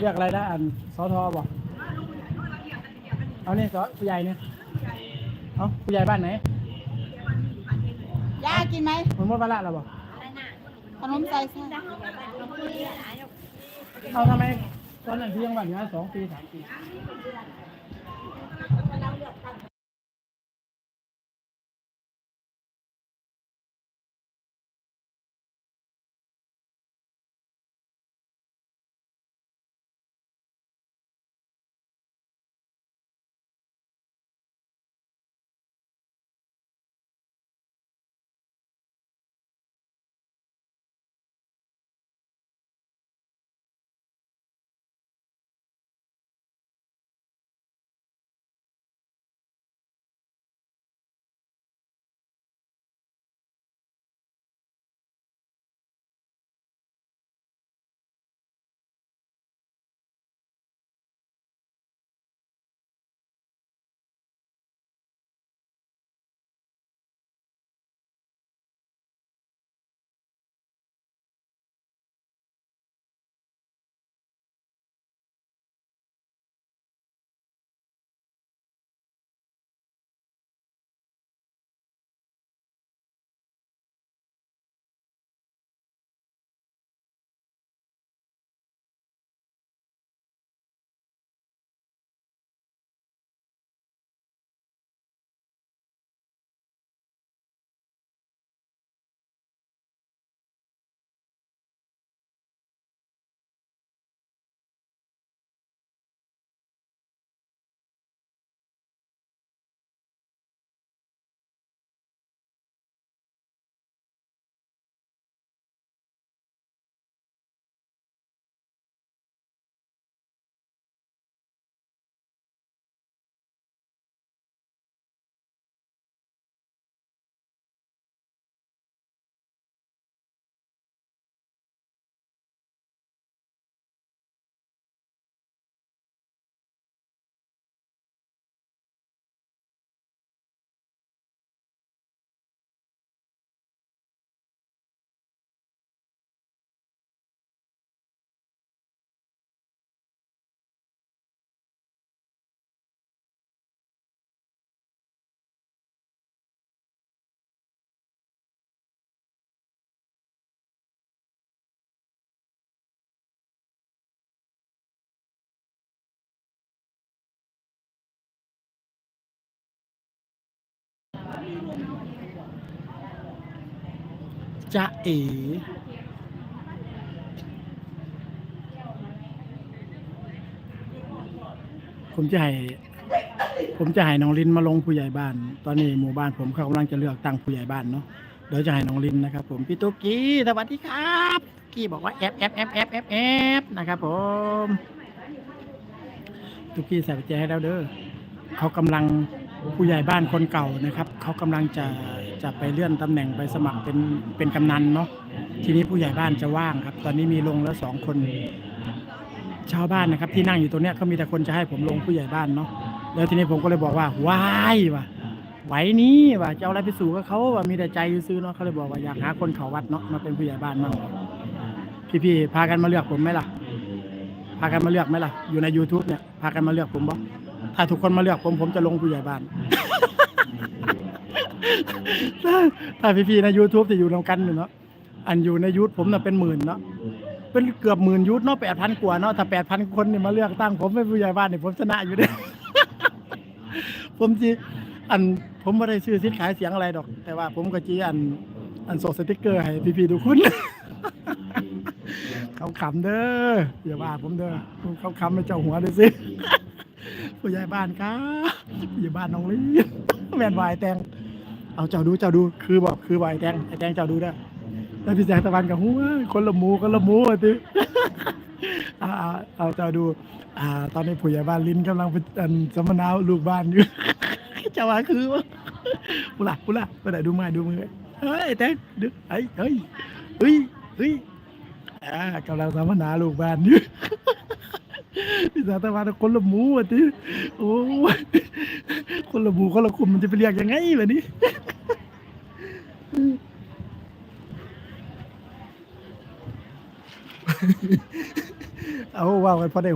เรียกอะไรนะอันสอทอบอกเอาเนี่ยสอผู้ใหญ่เนี่ยเอาผู้ใหญ่บ้านไหนย่ากินไหมมันหมดเวลาแล้วบอกขนมใส่ไส้เอาทำไมตอนนั้นที่ยังบ้านอยู่นะสองปีสามปี จะเอ๋ผมจะให้ผมจะให้น้องลินมาลงผู้ใหญ่บ้าน ตอนนี้หมู่บ้านผมเขากำลังจะเลือกตั้งผู้ใหญ่บ้านเนาะเดี๋ยวจะให้น้องลินนะครับ ผมพี่ตุ๊กกี้สวัสดีครับกกี้บอกว่าแอปแอปแอปแอปแอปแอปนะครับผมตุ๊กกี้ใส่กุญแจให้แล้วเด้อเขากำลัง ผู้ใหญ่บ้านคนเก่านะครับเขากำลังจะจะไปเลื่อนตำแหน่งไปสมัครเป็นเป็นกำนันเนาะทีนี้ผู้ใหญ่บ้านจะว่างครับ ตอนนี้มีลงแล้วสองคนชาวบ้านนะครับ ที่นั่งอยู่ตรงเนี้ยเขามีแต่คนจะให้ผมลงผู้ใหญ่บ้านเนาะแล้วทีนี้ผมก็เลยบอกว่าว้ายว่ะไหวนี้ว่ะจะเอาอะไรไปสู่กับเขาว่ะมีแต่ใจซื้อเนาะเขาเลยบอกว่าอยากหาคนเขาวัดเนาะมาเป็นผู้ใหญ่บ้านมั่งพี่ๆพากันมาเลือกผมไหมล่ะ พากันมาเลือกไหมล่ะ อยู่ใน YouTube เนี่ยพากันมาเลือกผมบ่ ถ้าทุกคนมาเลือกผมผมจะลงผู้ใหญ่บ้าน ถ้าถ้าพี่ๆใน YouTube จะอยู่ตรงกันอยู่เนาะอันอยู่ในยูทผมน่ะเป็นหมื่นเนาะเป็นเกือบหมื่นยูทเนาะแปดพันกว่าเนาะถ้าแปดพันคนนี่มาเลือกตั้งผมเป็นผู้ใหญ่บ้านนี่ผมชนะอยู่เด้ผมจีอันผมไม่ได้ชื่อสิทธิ์ขายเสียงอะไรดอก แต่ว่าผมก็จีอัน อันส่งสติกเกอร์ให้พี่ๆทุกคนเขาขำเด้ออย่าว่าผมเด้อผมเขาขำไม่เจ้าหัวเลยสิ ผู้ใหญ่บ้านครับผู้ใหญ่บ้านน้องลีแมนวายแตงเอาเจ้าดูเจ้าดูคือบอกคือวายแตงไอแตงเจ้าดูได้แล้วพี่แสงตะวันกับหัวคนละหมูคนละหมูอะติเอาเอาเอาเจ้าดู อ่า ตอนนี้ผู้ใหญ่บ้านลิ้นกำลังเป็นสัมมนาลูกบ้านอยู่เจ้าว่าคือว่าปุละปุละไปไหนดูมาดูมือเฮ้ยแตงดูเฮ้เฮ้ยเฮ้ยเฮ้ยอ่ากำลังสัมมนาลูกบ้านอยู่ พี่สาตะวันคนละหมูอะทีโอ้ยคนละหมูคนละคุมมันจะไปเรียกยังไงแบบนี้เอาว่ากันพอได้